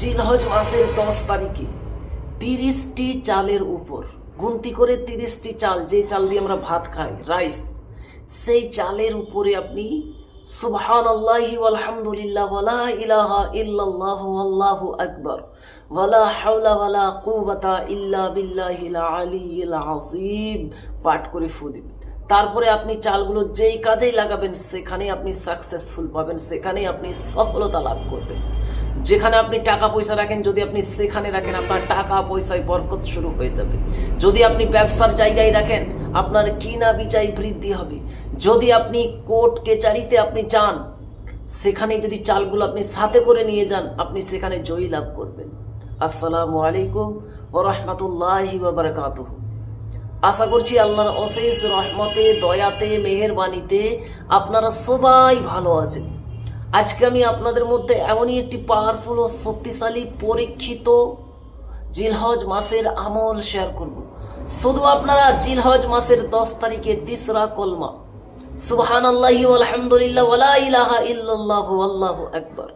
জিলহজ মাসের দশ তারিখে তিরিশটি চালের উপর। গুনতি করে তিরিশটি চাল, যে চাল দিয়ে আমরা ভাত খাই, রাইস, সেই চালের উপরে আপনি সুবহান আল্লাহি আলহামদুলিল্লাহ ওয়ালা ইলাহা ইল্লাল্লাহ আল্লাহু আকবার ওয়ালা হাওলা ওয়ালা কুওয়াতা ইল্লা বিল্লাহিল আলিয়্যিল আযীম পাঠ করে ফু দিবেন। তারপরে আপনি চালগুলো যেই কাজেই লাগাবেন, সেখানেই আপনি সাকসেসফুল পাবেন, সেখানেই আপনি সফলতা লাভ করবেন। যেখানে আপনি টাকা পয়সা রাখেন, যদি আপনি সেখানে রাখেন, আপনার টাকা পয়সায় বরকত শুরু হয়ে যাবে। যদি আপনি ব্যবসার জায়গায় রাখেন, আপনার কিনা বিচাই বৃদ্ধি হবে। যদি আপনি কোর্ট কেচারিতে আপনি যান সেখানে যদি চালগুলো আপনি সাথে করে নিয়ে যান, আপনি সেখানে জয়ী লাভ করবেন। আসসালামু আলাইকুম ও রহমতুল্লাহি বারকাতুহ। আশা করছি আল্লাহর অশেষ রহমতে, দয়াতে, মেহেরবানিতে আপনারা সবাই ভালো আছেন। আজকে আমি আপনাদের মধ্যে এমনই একটি পাওয়ারফুল ও শক্তিশালী পরীক্ষিত জিলহজ মাসের আমল শেয়ার করব। শুধু আপনারা জিলহজ মাসের দশ তারিখে তিসরা কলমা সুবহান আল্লাহি আলহামদুলিল্লাহ ওয়ালা ইলাহা ইল্লাল্লাহ আল্লাহু আকবার,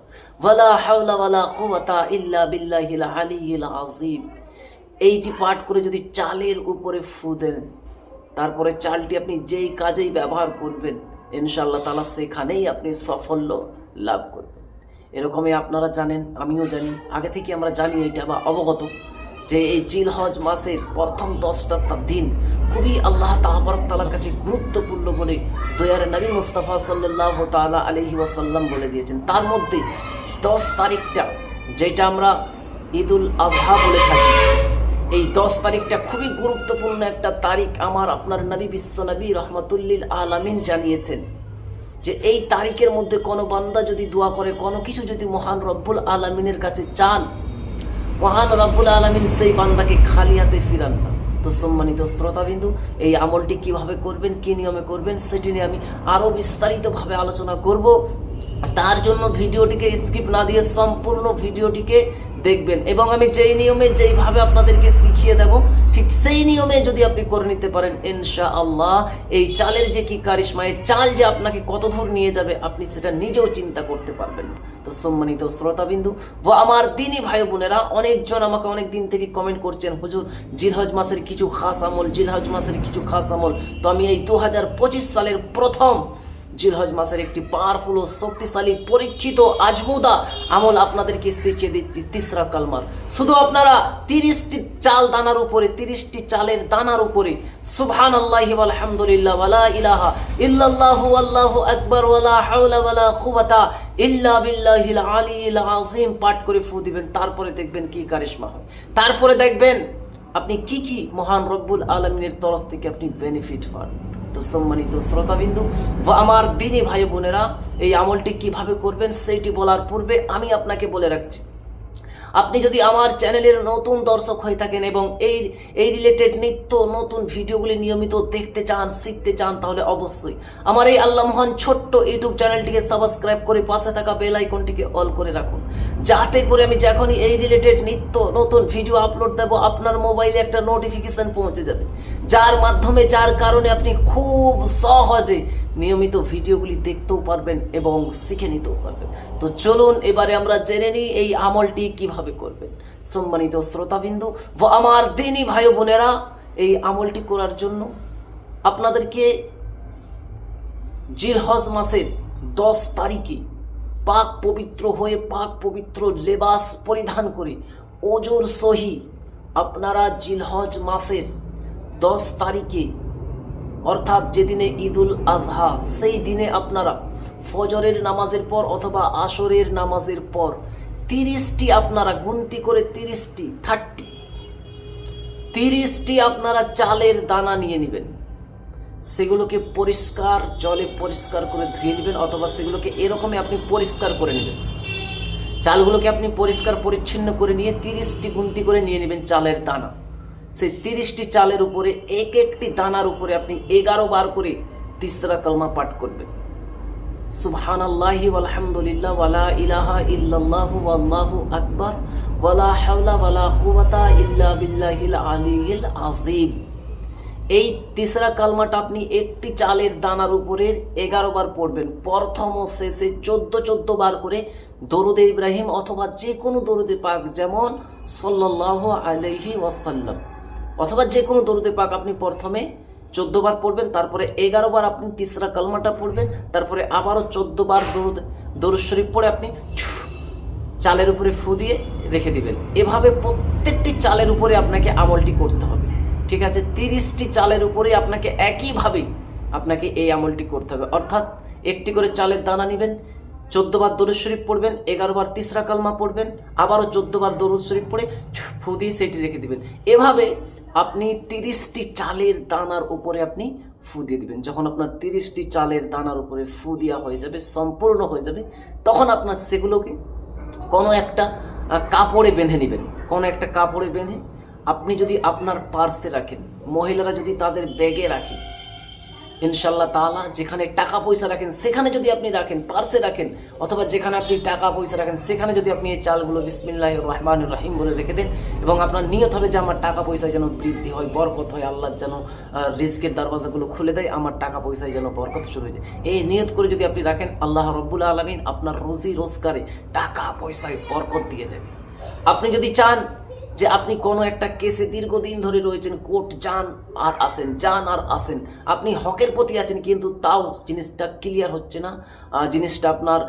ওয়ালা হাওলা ওয়ালা কুওয়াতা ইল্লা বিল্লাহিল আলিয়্যিল আযীম। এইটি পাঠ করে যদি চালের উপরে ফু দেন, তারপরে চালটি আপনি যেই কাজেই ব্যবহার করবেন, ইনশাআল্লাহ তালা সেখানেই আপনি সাফল্য লাভ করবেন। এরকমই আপনারা জানেন, আমিও জানি। আগে থেকে আমরা জানি এটা বা অবগত যে এই জিলহজ মাসের প্রথম দশটা দিন খুবই আল্লাহ তাহবারক তালার কাছে গুরুত্বপূর্ণ বলে দয়ার নবী মুস্তাফা সাল্লাহ তালা আলহি ওয়াসাল্লাম বলে দিয়েছেন। তার মধ্যে দশ তারিখটা, যেটা আমরা ঈদুল আজহা বলে থাকি, এই দশ তারিখটা খুবই গুরুত্বপূর্ণ একটা তারিখ আমার আপনার নবী বিশ্ব নবী রহমতুল্লিল আলামিন জানিয়েছেন। যে এই তারিখের মধ্যে কোনো বান্দা যদি দোয়া করে, কোনো কিছু যদি মহান রব্বুল আলমিনের কাছে চান, মহান রব্বুল আলমিন সেই বান্দাকে খালি হাতে ফিরান না। তো সম্মানিত শ্রোতাবিন্দু, এই আমলটি কীভাবে করবেন, কি নিয়মে করবেন, সেটি নিয়ে আমি আরও বিস্তারিতভাবে আলোচনা করব। তার জন্য ভিডিওটিকে স্কিপ না দিয়ে সম্পূর্ণ ভিডিওটিকে দেখবেন। এবং আমি যেই নিয়মে যেইভাবে আপনাদেরকে শিখিয়ে দেব ঠিক সেই নিয়মে যদি আপনি করে নিতে পারেন ইনশা আল্লাহ এই চালের যে কি কারিশমা, এই চাল যে আপনাকে কত দূর নিয়ে যাবে, আপনি সেটা নিজেও চিন্তা করতে পারবেন তো সম্মানিত শ্রোতাবিন্দু ও আমার দিনই ভাই বোনেরা, অনেকজন আমাকে অনেক দিন থেকে কমেন্ট করছেন, হুজুর, জিলহজ মাসের কিছু খাস আমল, জিলহজ মাসের কিছু খাস আমল। তো আমি এই দু হাজার পঁচিশ সালের প্রথম জিলহজ মাসের একটি পাওয়ারফুল ও শক্তিশালী পরীক্ষিত আজমুদা আমল আপনাদেরকে শিখিয়ে দিচ্ছি তিসরা কালমার। শুধু আপনারা তিরিশটি চাল দানার উপরে, তিরিশটি চালের দানার উপরে সুবহান আল্লাহি আলহামদুলিল্লাহ ওয়ালা ইলাহা ইল্লাল্লাহু আল্লাহু আকবার, ওয়ালা হাওলা, ওয়ালা কুওয়াতা ইল্লা বিল্লাহিল আলিয়্যিল আযীম পাঠ করে ফু দিবেন, তারপরে দেখবেন কি কারিশমা হয়। তারপরে দেখবেন আপনি কি কি মহান রব্বুল আলমিনের তরফ থেকে আপনি বেনিফিট পান। তো সম্মানিত শ্রোতাবিন্দু ও আমার দিনী ভাই বোনেরা, এই আমলটি কীভাবে করবেন, সেইটি বলার পূর্বে আমি আপনাকে বলে রাখছি। আপনি যদি আমার চ্যানেলের নতুন দর্শক হয়ে থাকেন এবং এই এই রিলেটেড নিত্য নতুন ভিডিওগুলি নিয়মিত দেখতে চান, শিখতে চান, তাহলে অবশ্যই আমার এই আল্লাহ মহান ছোট্ট ইউটিউব চ্যানেলটিকে সাবস্ক্রাইব করে পাশে থাকা বেল আইকনটিকে অল করে রাখুন। যাতে করে আমি যখনই এই রিলেটেড নিত্য নতুন ভিডিও আপলোড দেব, আপনার মোবাইলে একটা নোটিফিকেশন পৌঁছে যাবে। যার মাধ্যমে, যার কারণে আপনি খুব সহজে নিয়মিত ভিডিওগুলি দেখতেও পারবেন এবং শিখে নিতেও পারবেন। তো চলুন এবারে আমরা জেনে নিই এই আমলটি কীভাবে করবেন। সম্মানিত শ্রোতাবিন্দু ও আমার দিনী ভাই বোনেরা, এই আমলটি করার জন্য আপনাদেরকে জিলহজ মাসের দশ তারিখে পাক পবিত্র হয়ে পাক পবিত্র লেবাস পরিধান করে ওজোর সহি আপনারা জিলহজ মাসের দশ তারিখে অর্থাৎ যেদিনে ঈদুল আজহা সেই দিনে আপনারা ফজরের নামাজের পর অথবা আসরের নামাজের পর তিরিশটি আপনারা গুনতি করে তিরিশটি থার্টি তিরিশটি আপনারা চালের দানা নিয়ে নেবেন। সেগুলোকে পরিষ্কার জলে পরিষ্কার করে ধুয়ে নেবেন অথবা সেগুলোকে এরকমই আপনি পরিষ্কার করে নেবেন। চালগুলোকে আপনি পরিষ্কার পরিচ্ছন্ন করে নিয়ে তিরিশটি গুনতি করে নিয়ে নেবেন চালের দানা। সেই তিরিশটি চালের উপরে এক একটি দানার উপরে আপনি এগারো বার করে তিসরা কলমা পাঠ করবেন। সুবহান আল্লাহি আলহামদুলিল্লাহ ওয়ালা ইলাহা ইল্লাল্লাহু আল্লাহু আকবার, ওয়ালা হাওলা ওয়ালা কুওয়াতা ইল্লা বিল্লাহিল আলিয়্যিল আযীম। এই তিসরা কালমাটা আপনি একটি চালের দানার উপরে এগারো বার পড়বেন। প্রথম ও শেষে চোদ্দ চোদ্দ বার করে দরুদে ইব্রাহিম অথবা যে কোনো দরুদে পাক, যেমন সাল্লাহ আলহি ওয়াসাল্লাম। অথবা যে কোনো দরুদে পাক আপনি প্রথমে বার পড়বেন, তারপরে বার আপনি তিসরা কালমাটা পড়বেন, তারপরে আবারও বার দরুদ দরুদ শরীফ পড়ে আপনি চালের উপরে ফু দিয়ে রেখে দিবেন। এভাবে প্রত্যেকটি চালের উপরে আপনাকে আমলটি করতে হবে। ঠিক আছে? তিরিশটি চালের উপরে আপনাকে একইভাবে আপনাকে এই আমলটি করতে হবে। অর্থাৎ একটি করে চালের দানা নেবেন বার দরুদ শরীফ পড়বেন বার তিসরা কালমা পড়বেন, আবারও বার দরুদ শরীফ পড়ে ফু দিয়ে সেটি রেখে দিবেন। এভাবে আপনি তিরিশটি চালের দানার উপরে আপনি ফু দিয়ে দিবেন। যখন আপনার তিরিশটি চালের দানার উপরে ফু দেওয়া হয়ে যাবে, সম্পূর্ণ হয়ে যাবে, তখন আপনার সেগুলোকে কোনো একটা কাপড়ে বেঁধে নেবেন। কোনো একটা কাপড়ে বেঁধে আপনি যদি আপনার পার্সে রাখেন, মহিলারা যদি তাদের ব্যাগে রাখেন ইনশাল্লাহ তাআলা, যেখানে টাকা পয়সা রাখেন, সেখানে যদি আপনি রাখেন, পার্সে রাখেন, অথবা যেখানে আপনি টাকা পয়সা রাখেন, সেখানে যদি আপনি এই চালগুলো বিসমিল্লাহ রহমান রাহিম বলে রেখে দেন, এবং আপনার নিয়ত হবে যে আমার টাকা পয়সা যেন বৃদ্ধি হয়, বরকত হয়, আল্লাহ যেন রিস্কের দরওয়াজাগুলো খুলে দেয়, আমার টাকা পয়সায় যেন বরকত শুরু হয়ে যায়। এই নিয়ত করে যদি আপনি রাখেন, আল্লাহ রব্বুল আলমিন আপনার রোজি রোজগারে টাকা পয়সায় বরকত দিয়ে দেবে আপনি যদি চান যে আপনি কোনো একটা কেসে দীর্ঘদিন ধরে রয়েছেন, কোর্ট যান আর আসেন, যান আর আসেন। আপনি হকের প্রতি আছেন, কিন্তু তাও জিনিসটা ক্লিয়ার হচ্ছে না। জিনিসটা আপনার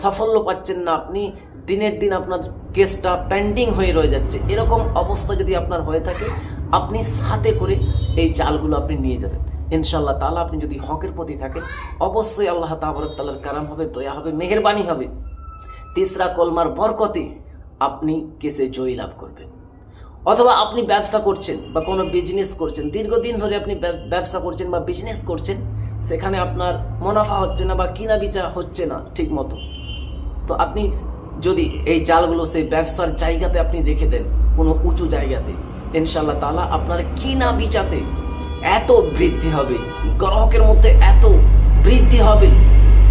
সাফল্য পাচ্ছেন না আপনি। দিনের দিন আপনার কেসটা পেন্ডিং হয়ে রয়ে যাচ্ছে। এরকম অবস্থা যদি আপনার হয়ে থাকে, আপনি সাথে করে এই চালগুলো আপনি নিয়ে যাবেন। ইনশাল্লাহ তালা আপনি যদি হকের প্রতি থাকেন, অবশ্যই আল্লাহ তাবরক তালার কারাম হবে, দয়া হবে, মেহেরবানি হবে। তিসরা কলমার বরকতে আপনি কেসে জয়ী লাভ করবেন। অথবা আপনি ব্যবসা করছেন বা কোনো বিজনেস করছেন, দীর্ঘদিন ধরে আপনি ব্যবসা করছেন বা বিজনেস করছেন, সেখানে আপনার মুনাফা হচ্ছে না বা কিনা বিচা হচ্ছে না ঠিক মতো তো আপনি যদি এই চালগুলো সেই ব্যবসার জায়গাতে আপনি রেখে দেন, কোনো উঁচু জায়গাতে ইনশাল্লাহ তালা আপনার কিনা বিচাতে এত বৃদ্ধি হবে, গ্রাহকের মধ্যে এত বৃদ্ধি হবে,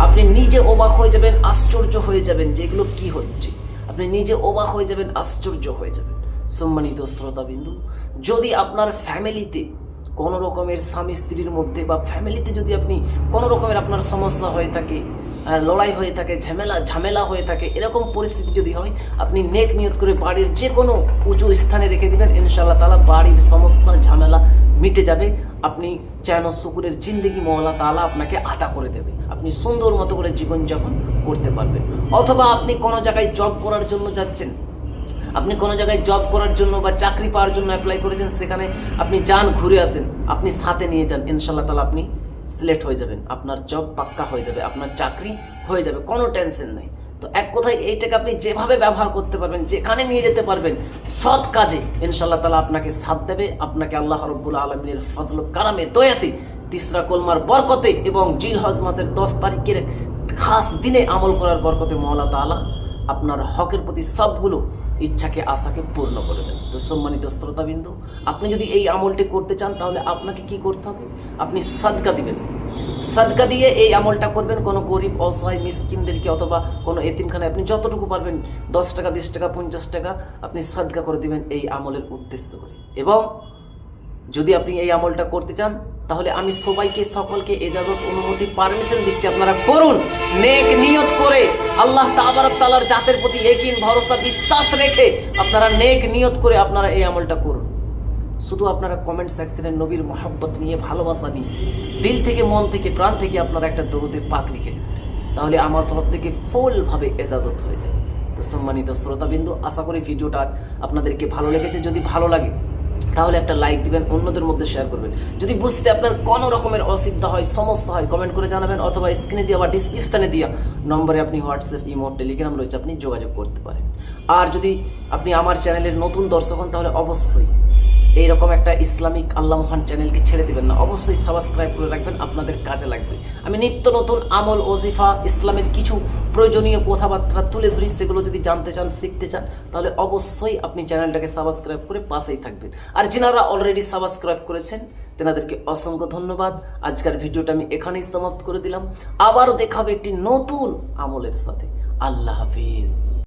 আপনি নিজে অবাক হয়ে যাবেন, আশ্চর্য হয়ে যাবেন যেগুলো কি হচ্ছে। আপনি নিজে অবাক হয়ে যাবেন, আশ্চর্য হয়ে যাবেন। সম্মানিত শ্রোতাবিন্দু, যদি আপনার ফ্যামিলিতে কোনো রকমের স্বামী স্ত্রীর মধ্যে বা ফ্যামিলিতে যদি আপনি কোনো রকমের আপনার সমস্যা হয়ে থাকে লড়াই হয়ে থাকে, ঝামেলা ঝামেলা হয়ে থাকে, এরকম পরিস্থিতি যদি হয়, আপনি নেক নিয়ত করে বাড়ির যে কোনো উঁচু স্থানে রেখে দিবেন ইনশাল্লাহ তালা বাড়ির সমস্যা, ঝামেলা মিটে যাবে। আপনি যেন শুকুরের জিন্দিগি মহলা তালা আপনাকে আদা করে দেবে। আপনি সুন্দর মতো করে জীবনযাপন করতে পারবেন। অথবা আপনি কোনো জায়গায় জব করার জন্য যাচ্ছেন আপনি কোনো জায়গায় জব করার জন্য বা চাকরি পাওয়ার জন্য অ্যাপ্লাই করেছেন, সেখানে আপনি যান, ঘুরে আসেন, আপনি সাথে নিয়ে যান ইনশাল্লাহ তালা আপনি সিলেক্ট হয়ে যাবেন। আপনার জব পাক্কা হয়ে যাবে, আপনার চাকরি হয়ে যাবে, কোনো টেনশন নেই। তো এক কথায় এইটাকে আপনি যেভাবে ব্যবহার করতে পারবেন, যেখানে নিয়ে যেতে পারবেন, সৎ কাজে ইনশাল্লাহ তালা আপনাকে সাথ দেবে, আপনাকে আল্লাহ রব্বুল আলমিনের ফসল কারামে, দয়াতে তিসরা কলমার বরকতে এবং জিল হজ মাসের দশ তারিখের খাস দিনে আমল করার বরকতে মহলা তালা আপনার হকের প্রতি সবগুলো ইচ্ছাকে, আশাকে পূর্ণ করে দেন তো সম্মানিত শ্রোতাবিন্দু, আপনি যদি এই আমলটি করতে চান, তাহলে আপনাকে কি করতে হবে? আপনি সাদকা দিবেন। সাদকা দিয়ে এই আমলটা করবেন। কোনো গরিব, অসহায়, মিসকিনদেরকে অথবা কোনো এতিমখানায় আপনি যতটুকু পারবেন, দশ টাকা, বিশ টাকা, পঞ্চাশ টাকা আপনি সাদকা করে দিবেন এই আমলের উদ্দেশ্য করে। এবং যদি আপনি এই আমলটা করতে চান তাহলে আমি সবাইকে, সকলকে এজাজত, অনুমতি পারমিশন দিচ্ছি। আপনারা করুন। নেক নিয়ত করে আল্লাহ তাবারক তালার জাতের প্রতি একিন ভরসা, বিশ্বাস রেখে আপনারা নেক নিয়ত করে আপনারা এই আমলটা করুন। শুধু আপনারা কমেন্ট সেকশনে নবীর মহাব্বত নিয়ে ভালোবাসা নিয়ে দিল থেকে, মন থেকে, প্রাণ থেকে আপনারা একটা দরুদের পাক লিখে তাহলে আমার তরফ থেকে ফুলভাবে এজাজত হয়ে যাবে। তো সম্মানিত শ্রোতাবিন্দু, আশা করি ভিডিওটা আপনাদেরকে ভালো লেগেছে। যদি ভালো লাগে তাহলে একটা লাইক দিবেন, অন্যদের মধ্যে শেয়ার করবেন। যদি বুঝতে আপনার কোনো রকমের অসুবিধা হয়, সমস্যা হয় কমেন্ট করে জানাবেন অথবা স্ক্রিনে দেওয়া বা ডিসক্রিপশানে দেওয়া নম্বরে আপনি হোয়াটসঅ্যাপ ইমো টেলিগ্রাম রয়েছে, আপনি যোগাযোগ করতে পারেন। আর যদি আপনি আমার চ্যানেলের নতুন দর্শক হন, তাহলে অবশ্যই এইরকম একটা ইসলামিক আল্লাহ মহান চ্যানেলকে ছেড়ে দিবেন না। অবশ্যই সাবস্ক্রাইব করে রাখবেন, আপনাদের কাজে লাগবে। আমি নিত্য নতুন আমল, ওজিফা, ইসলামের কিছু প্রয়োজনীয় কথাবার্তা তুলে ধরি, সেগুলো যদি জানতে চান, শিখতে চান, তাহলে অবশ্যই আপনি চ্যানেলটাকে সাবস্ক্রাইব করে পাশেই থাকবেন। আর যেনারা অলরেডি সাবস্ক্রাইব করেছেন, তেনাদেরকে অসংখ্য ধন্যবাদ। আজকের ভিডিওটা আমি এখানেই সমাপ্ত করে দিলাম। আবারও দেখাবে একটি নতুন আমলের সাথে। আল্লাহ হাফিজ।